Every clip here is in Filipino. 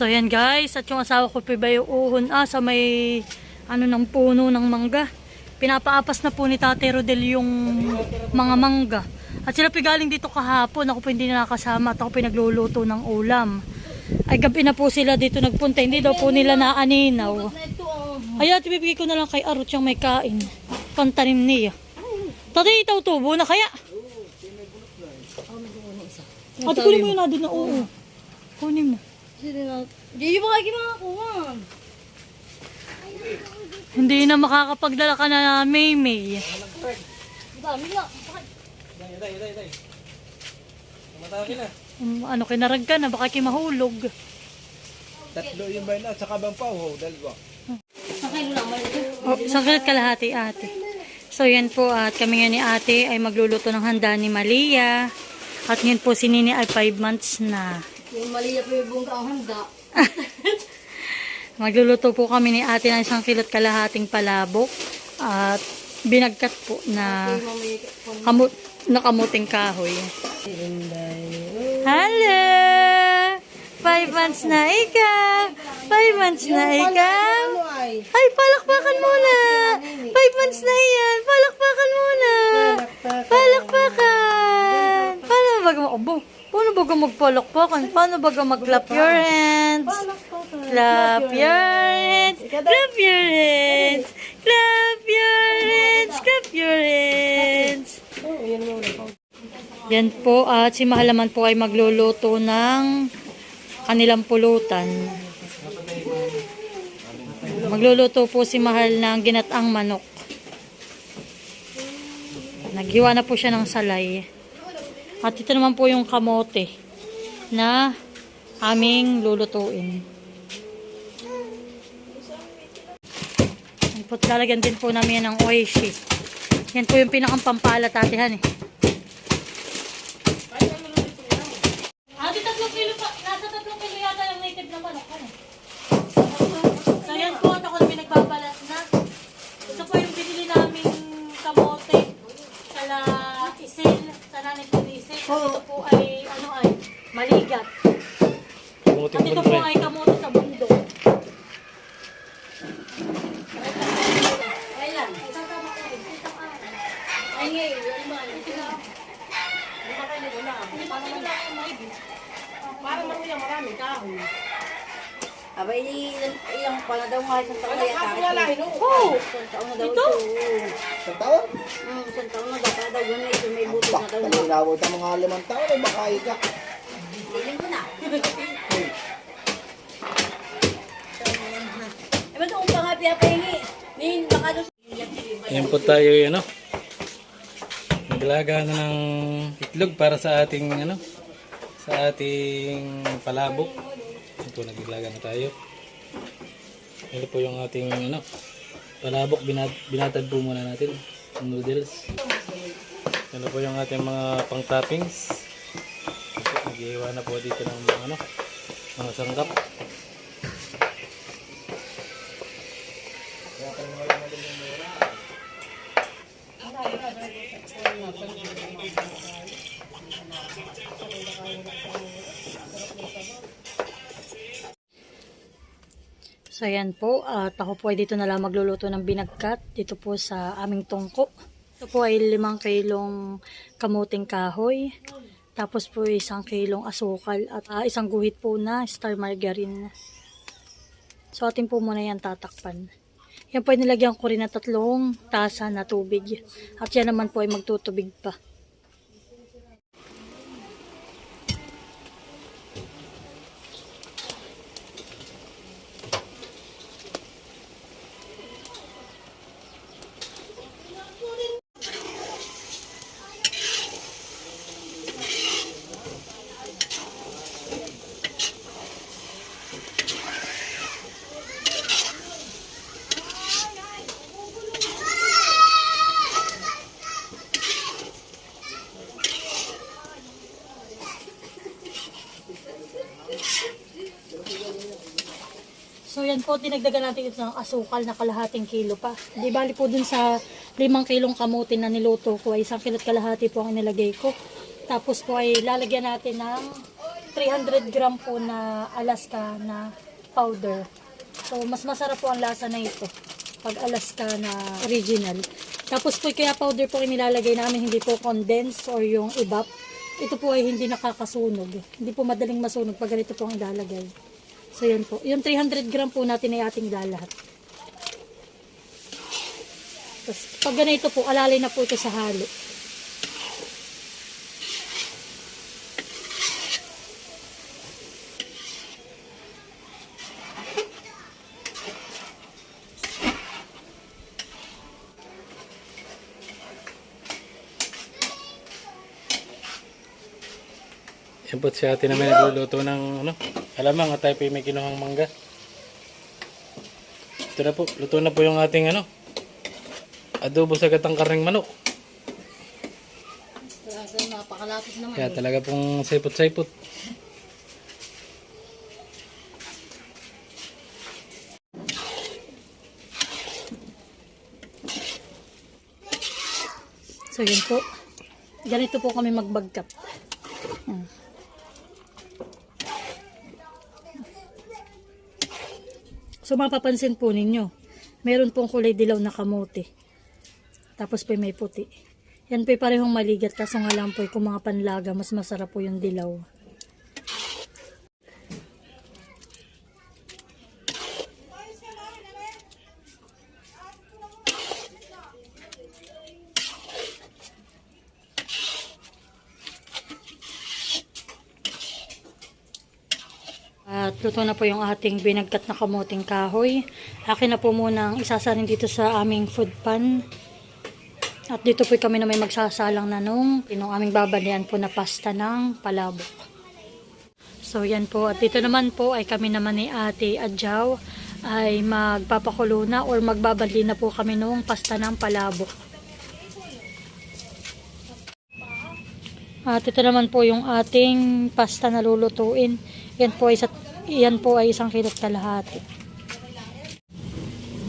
So yan guys, at yung asawa ko pa yung uhon ah, sa may ano ng puno ng mangga. Pinapaapas na po ni Tate Rodel yung mga mangga. At sila pa galing dito kahapon, ako pa hindi na nakasama at ako pinagluluto ng ulam. Ay gabi na po sila dito nagpunta, hindi daw po nila naaninaw. Ay ate, bibigay ko na lang kay Arut yung may kain. Pantanim niya. Tate, itaw tubo na kaya? Ate, kunin mo yun na doon na oo. Kunin mo. Hindi ba kayo makakuha? Hindi na makakapagdala ka na May May. Dami na. Um, ano, kinarag ka na, baka kayo mahulog. Tatlo yung bayan at saka bang pa, oh, dalawa. Oh, isang kalat kalahati ate. So yan po at kami nga ni ate ay magluluto ng handa ni Malia. At ngayon po si Nini ay 5 months na. Yung mali na po yung bungka ang handa. Magluluto po kami ni ate ng isang kilot kalahating palabok. At binagkat po na kamut na kamuting kahoy. Hello! Five months na ikaw! Five months na ikaw! Ay, palakpakan muna! Five months na yan! Palakpakan muna! Palakpakan! Paano ba mag... Abo, paano ba magpalakpakan? Paano ba mag-clap your hands? Clap your hands! Clap your hands! Clap your hands! Clap your hands! Yan po at si Mahalaman po ay magluluto ng kanilang pulutan. Magluluto po si Mahal ng ginataang manok. Naghiwa na po siya ng salay. At ito naman po yung kamote na aming lulutuin. Po, lalagyan din po namin yan ng oishi. Yan po yung pinakang pampala tatihan eh. Ate, tatlong kilo pa. Nasa tatlong kilo yata yung native na manok. Ano? So yan po, at ako na pinagbabalat na. Ito po yung binili namin kamote. Sala isil, sa nanay po ni isil. At ito po ay, ano ay, maligat. At ito po tayo yung ano. Naglaga na ng itlog para sa ating ano sa ating palabok. Ayan po naglaga na tayo. Ito po yung ating ano palabok binat binatad po muna natin noodles. Ito po yung ating mga pang toppings. Nag-iwa na po dito ng mga ano mga sanggap. So yan po, at ako po ay dito na lang magluluto ng binagkat dito po sa aming tungko. Ito po ay limang kilong kamuting kahoy. Tapos po isang kilong asukal at ah, isang guhit po na star margarine. So atin po muna yan tatakpan. Yan po ay nilagyan ko rin na tatlong tasa na tubig. At yan naman po ay magtutubig pa. So yan po, dinagdagan natin ito ng asukal na kalahating kilo pa. Di bali po dun sa limang kilong kamuti na niluto ko ay isang kilot kalahati po ang nilagay ko. Tapos po ay lalagyan natin ng 300 gram po na Alaska na powder. So, mas masarap po ang lasa na ito pag Alaska na original. Tapos po, kaya powder po inilalagay namin, hindi po condensed or yung ibap. Ito po ay hindi nakakasunog. Hindi po madaling masunog pag ganito po ang ilalagay. So, yan po. Yung 300 gram po natin ay ating lalahat. Tapos, pag ganito po, alalay na po ito sa halo. Yan po si ate namin nagluluto ng ano. Alamang at tayo po may kinuhang mangga. Ito na po. Luto na po yung ating ano. Adobo sa gatang karning manok. Napakalapit naman. Kaya talaga pong saipot-saipot. So, yun po. Ganito po kami magbagkat. Yan. So, mapapansin po ninyo, meron pong kulay dilaw na kamote. Tapos po may puti. Yan po parehong maligat, kaso nga lang po kung mga panlaga, mas masarap po yung dilaw. Luto na po yung ating binagkat na kamuting kahoy. Akin na po muna ang isasarin dito sa aming food pan. At dito po kami na may magsasalang na nung yung aming babalian po na pasta ng palabok. So yan po. At dito naman po ay kami naman ni Ate Adjaw ay magpapakulo na or magbabali na po kami nung pasta ng palabok. At ito naman po yung ating pasta na lulutuin. Yan po ay, sa, yan po ay isang kilot kalahati.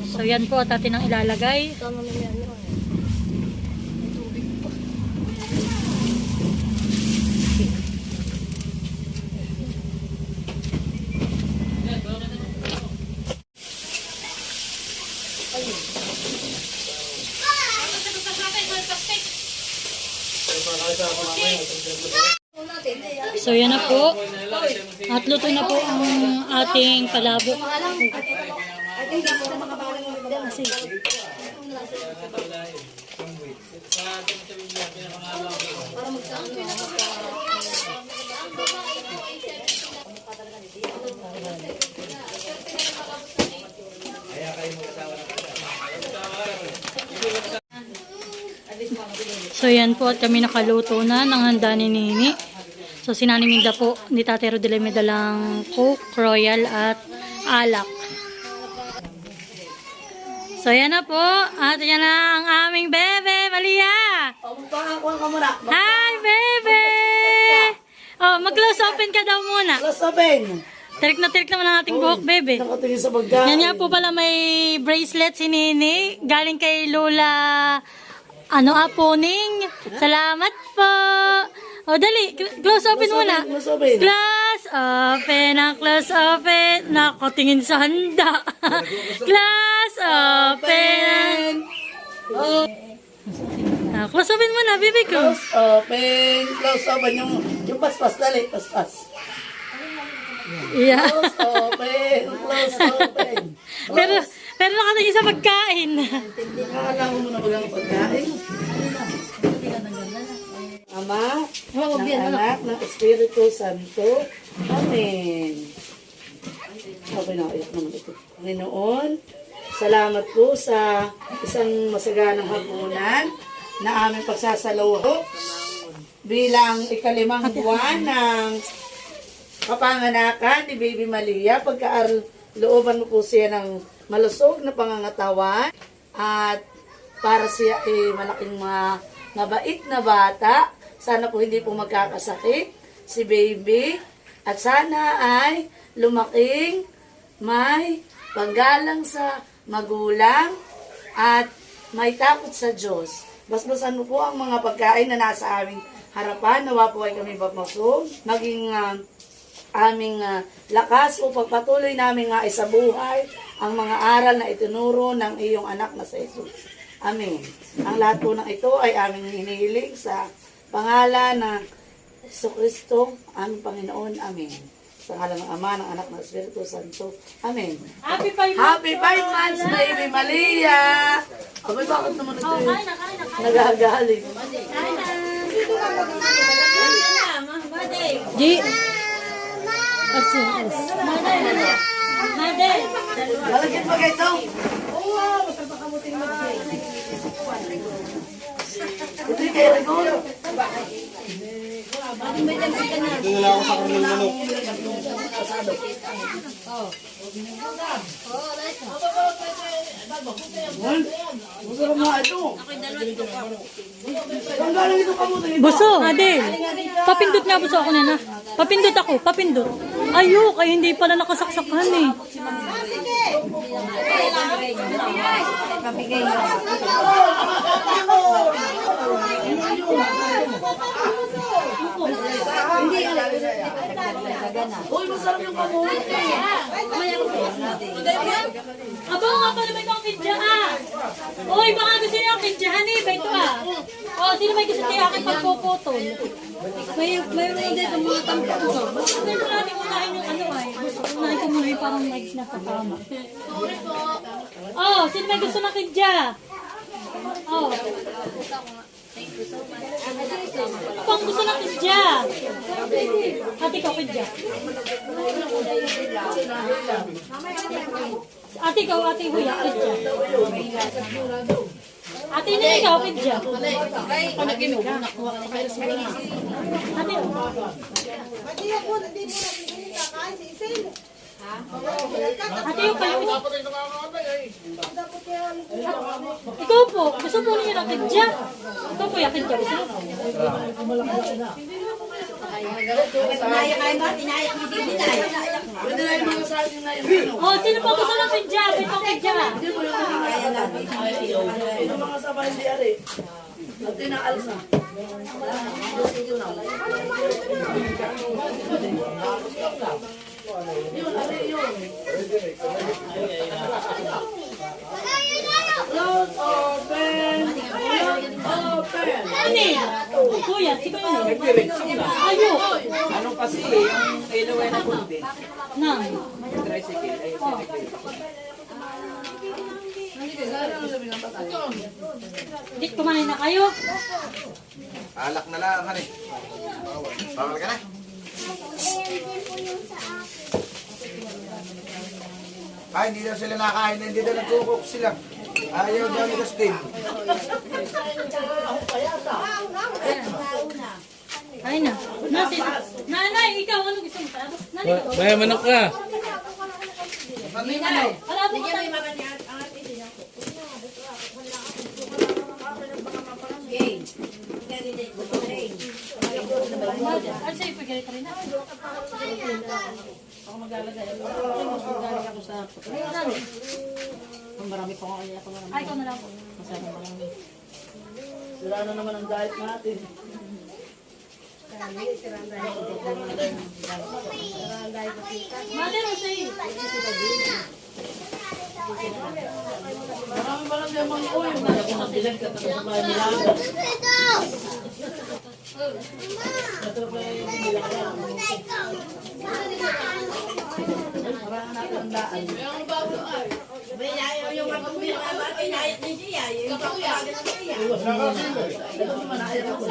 So yan po at atin ang ilalagay. So yan na po. At luto na po ang ating palabok. Kasi, So yan po at kami nakaluto na ng handa ni Nini. So sinaniminda po ni Tatero de may dalang Coke, Royal at alak. So yan na po. At yan na ang aming bebe, Malia. Hi, bebe! Oh, mag-close open ka daw muna. Plus open. Tirik na tirik naman ang ating buhok, bebe. Nakatingin sa pagkain. Yan nga po pala may bracelet si Nini. Galing kay Lola, ano, Aponing. Salamat po. O, dali. cl- Close open muna. Plus open. Close open ang close open. Nakatingin sa handa. close open. Ah, close open muna, baby ko. Close open. Close open. Yung, yung paspas. Dali. Paspas. Yeah. Close open. Close open. pero, pero nakatingin sa pagkain. Nakakala mo na walang pagkain. Ama, ng anak, ng Espiritu Santo. Amen. Okay na, iyak naman ito. Panginoon, salamat po sa isang masaganang hapunan na aming pagsasalawo bilang ikalimang buwan ng kapanganakan ni Baby Malia. Pagkaalooban mo po siya ng malusog na pangangatawan at para siya ay malaking mga mabait na bata. Sana po hindi po magkakasakit si baby. At sana ay lumaking may paggalang sa magulang at may takot sa Diyos. Basbasan mo po ang mga pagkain na nasa aming harapan. Nawa po ay kami mamasog. Maging ah, aming ah, lakas upang patuloy namin nga sa buhay ang mga aral na itinuro ng iyong anak na sa Jesus. Amen. Ang lahat po ng ito ay aming hinihiling sa pangalan ng Yeso Kristo, aming Panginoon. Amen. Sa ngalan ng Ama, ng Anak, ng Espiritu Santo. Amen. Happy five Happy five months, baby Malia! Abay, bakit naman ito Oh, yun? kain na, kain na, kain Nagagaling. G. Lalagyan pa kayo ito. Ito yung kay Rigor. Dinala ako sa kanilang manok. Masarap nga ito. Ang galing ito kamutin ito. Buso. Adel. Papindot nga buso ako na na. Papindot ako. Papindot. Ayok. Ay hindi pala nakasaksakan eh. Uy, masarap yung kamutin. Aba nga pala may mga kidya ah. Uy, baka gusto niyo ang kidyahan eh. Ba ito ah. O, sino may gusto niyo aking pagpuputol? May, mayroon dito mga tampok. Hindi mo natin unahin yung ano ay. Unahin ko muna yung parang mic na kasama. Oh, sino may gusto ng kidya? Oh. Pang gusto ng kidya. Ate ko kidya. Ate ikaw, ate huya, kidya. Ate na ikaw, kidya. Ate, ate yung kayo. Ikaw po, gusto po niyo ng kidya. Ikaw po yung kidya. Gusto mo? Pwede na yung mga saging na yung ano. Oh, sino po gusto ng kidya? Ito kidya. Ito mga sabay hindi ari. At inaalsa. Yun, ari yun. Close open. Open. Ano Kuya, sige yun. Ayok. Ano kasi, yung ilaw ay nabundi. Nang. Tricycle ay Di kumain na kayo. Alak na lang, hani. Bawal ka na. Ay, hindi daw sila nakain, hindi daw nagkukok sila. Ayaw daw ni Dustin. Ay na. Nasi. Nanay, ikaw ano gusto mo? Nanay, ikaw. Baya manok ka. Wala po ka Ano sa'yo, pagkari ka rin na? Ay, ikaw na lang po. Sira na naman ang diet natin. Mother, ano sa'yo? Marami pa lang yung mga uy. Mga dilag ka tapos sa mga nilaga. Marami natin ang daan. Ito naman, ayaw ako.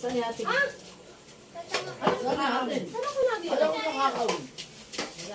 Saan natin? Saan natin? Ayaw ko nakakawin.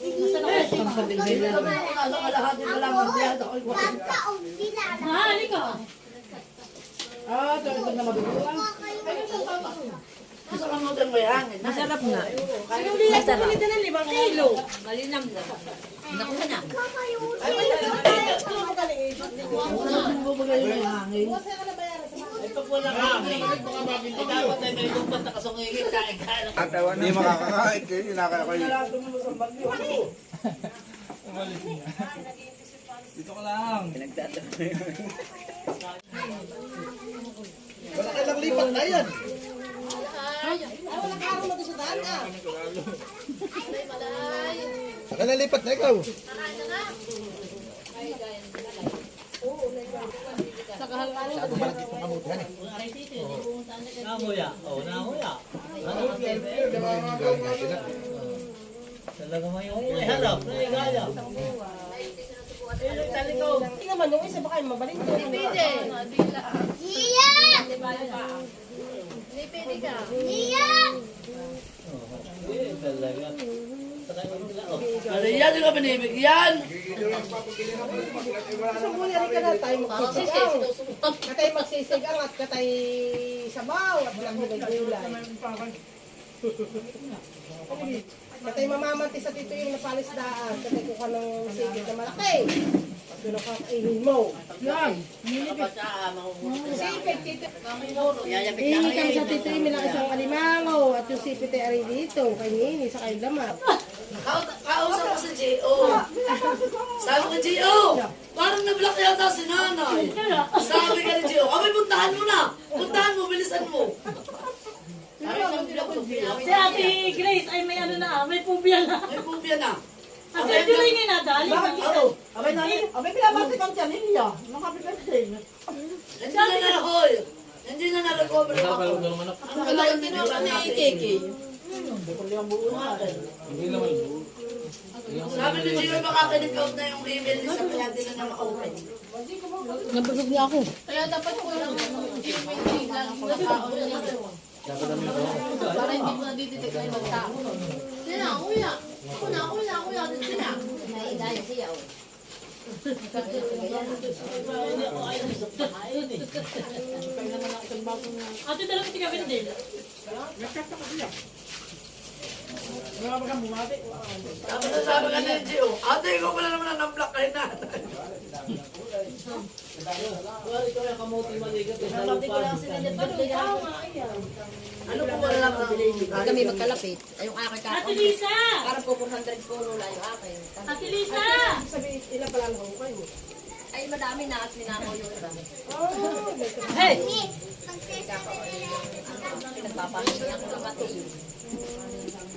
ko naman yung curry. Siyempre, si Sir Oy. Makagaling ka mo doon. Ilan taon na yung isa? At nanay ko. Ikaw ay nini, pag ikaw, Nasa kalahati pa lang ang biyada ko. pagkaon sila. Mahal, ikaw. Ah, ito ito na magugulang. Gusto kang utang may. Masarap na. Sinulilas na ulit na limang kilo. Hindi makakakain kayo, hindi nakakain. Dito ka lang. Wala ka lang lipat na yan. Wala na lipat na ikaw. Hindi naman yung isa baka yung mabalik. Ko. Iya! Iya! Maria, di ka binibigyan. Sumuli rin ka na tayo magsisigaw. Katay magsisigaw at katay sabaw at walang may gulay. Katay mamamanti sa tito yung napalisdaan. Katay kuha ng sigit na malaki. Yan. Ihingi kami sa tito yung milang isang alimango at yung sipit ay dito. Kay sa kay lamar. Kau- Kausap ko si Gio. Sabi ko, parang nablock yata si nanay. Sabi ka ni Gio, abay, puntahan mo na. Puntahan mo, bilisan mo. Si Ate Grace ay may ano na, may pubya na. May pubya na. Ate Ate Ray nga nadali. Ano? Abay na, abay pinabati kang tiyan niya. Nakapipagsin. Hindi na na-hold. Hindi na na-recover yung ako. Ano naman ako? Ang kailangan din ako ni Kiki. Hindi naman. Sabi ni Gio, makakinig out na yung email niya sa kaya din na niya ma-open. Kaya dapat ko yung email lagi na tao na dito. Para hindi mo nadidetect na ibang tao. Sina, kuya. Ako na, ako na, ako na. Sina. Naidaya siya. Ate, dala mo si Gavin din. Sabi na sabi ka ni Gio, ate, ikaw pala naman ang na-block kay nanay. Ano po wala lang ang kami magkalapit. Ay, yung akin ka. Ate Lisa! Parang po 400 puro lang yung akin. Ate Lisa! Sabi, ilan pala ang hukay mo? Ay, madami na at minakaw yung iba. Hey! Nagpapahingi ako ng pati.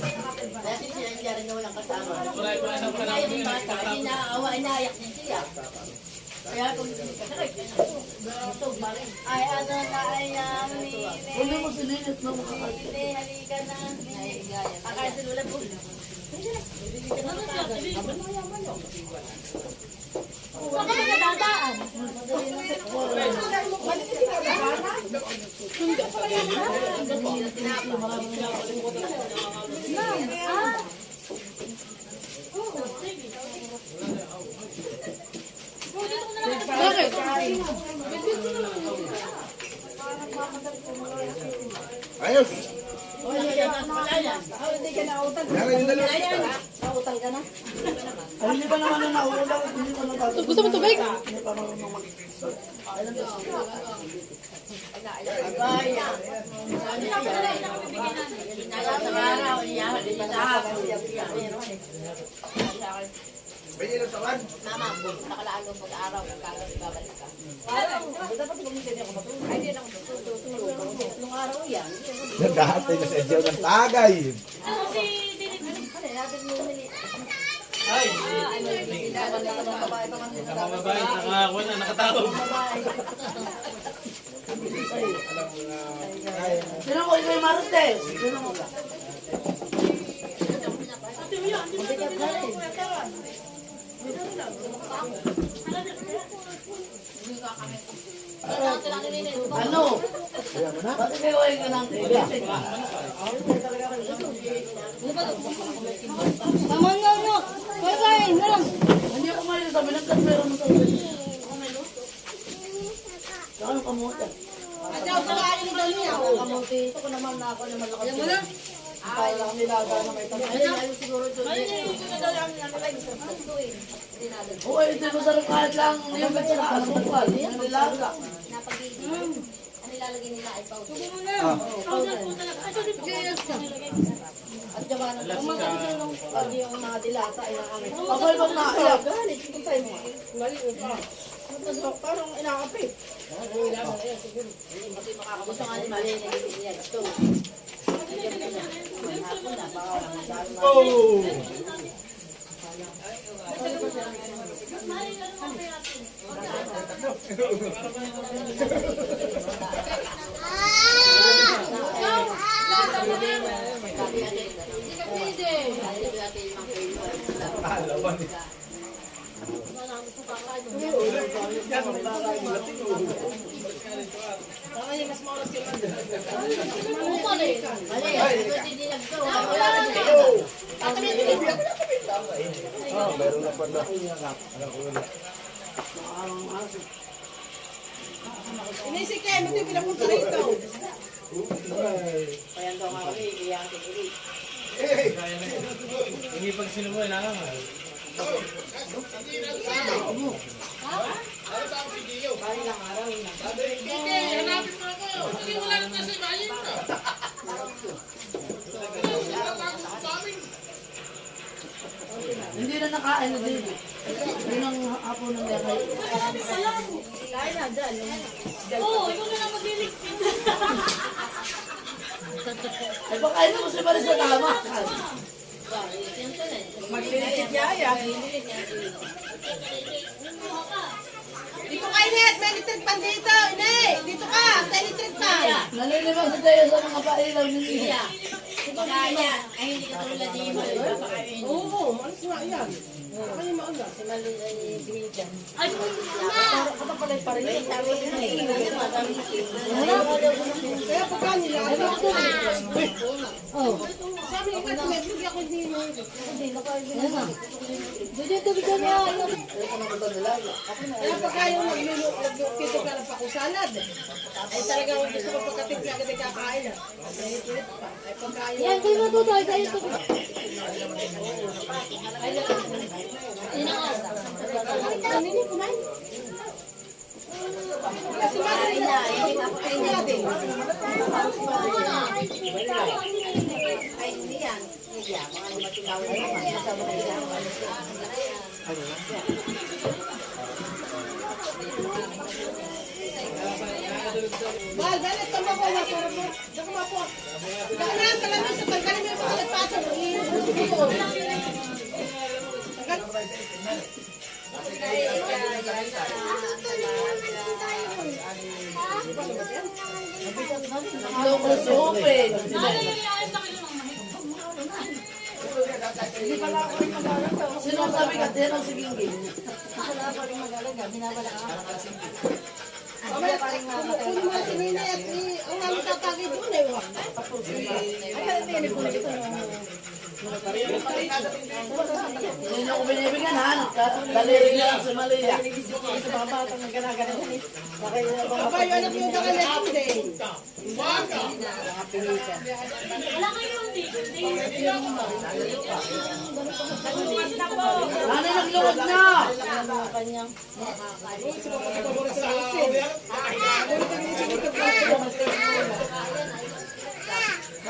Kaya siya hindi rin naman ang kasama. Kaya yung bata, inaawa, inaayak niya siya. Kaya kung busog pa rin. Ay, ano na ay yami. Huwag mo sininit na makakal. Halika na. Kakain sa lulan po. Bakit ka? Ayos. Yung dalawa. Ay, hindi pa naman na nauulang. Hindi pa natatapos. Gusto mo tubig? Hindi pa marunong mag May ilaw sa kan. Mama, nakalaan mo mag-araw, kagad babalik ka. Naghahatay na sa Edyaw ng tagay. Ano si Dinit? Sa mga babae, nakakuha na, nakatawag. Sino mo ikaw yung Marites? Sino mo ka? Ano? Bakit kayo ay ganang Tama na, no. Kaya kain na lang. Hindi ako mahilig sa binagkat pero mo sa Saan ang kamuta? Adaw sa kain ni Dali ako. Kamuti. Ito ko naman na ako naman. Ayan mo na. Ay, lang nilaga na may tayo. Ay, siguro ito. Oo, hindi ko sarap kahit lang yung bitsa na asukal. Yung nilaga. Ano ilalagay nila ay powder? Sabi mo na. Powder po talaga. Ay, sorry po. Yes. At diba na kumakain ng pag yung mga dilata ay nakamit. Abay bang naiyak? Galit, kung tayo mo. Mali mo pa. Parang inakapi. Gusto nga ni Mali na yan. Ito. Mali, ito Oh. Halo, Inisi kayo, hindi pinapunta rito. Kaya daw nga kami, iyakin ulit. Hindi pag sinubuhay na lang. Hindi na nakain na din. Yun ang hapon ng meron. Kaya na, dyan. Oo, ikaw na lang magliligpit. Ay, pakain mo si Marisa tama. Maglilikit yaya. Dito ka, Inet. May electric pan dito. Ine, dito ka. May electric pan. Nalilibang si Tayo sa mga pailaw ni Iya. Kaya, ay hindi ka tulad ni. Papakainin. Oo, alis nga yan. Kaya mauna. Si Mali ay binigan. Ay, May sabi ko na eh. Kaya pagka nila, ano ako Sabi ni Kat, may bigyan ako hindi mo. Kaya pagka yung naglulukito ka ng pakusalad, ay talagang gusto ko pagkatip ka agad ay kakain ah. Ay, pilit pa. Ay pagka yung... yan, kayo matutay. Kayo ito. Kasi mali na, yan. Hindi yan. Mga galit ka mo ko, masarap mo. Diyan ko mapo. Kaya ka lang sa pagkalim yung mga nagpasok. Iinusin ko. Open. Sino sabi ka? Yan ang sige sige. Mamaya, kunin mo si Nina at i- ang namin tatagay doon eh. wah. Hindi niyo ko binibigyan ha. Daliri lang si Malia. Aba, yung anak yung daga na hindi. Wala kayo hindi. Nanay nagluwag na. Nagdagan si Malia. Hindi ko kayo ng mga palabo. Pag nakuha siya, ikaw diba? Pancake, ang kanyang paborito. Naman mo ako. Wala mo na ako.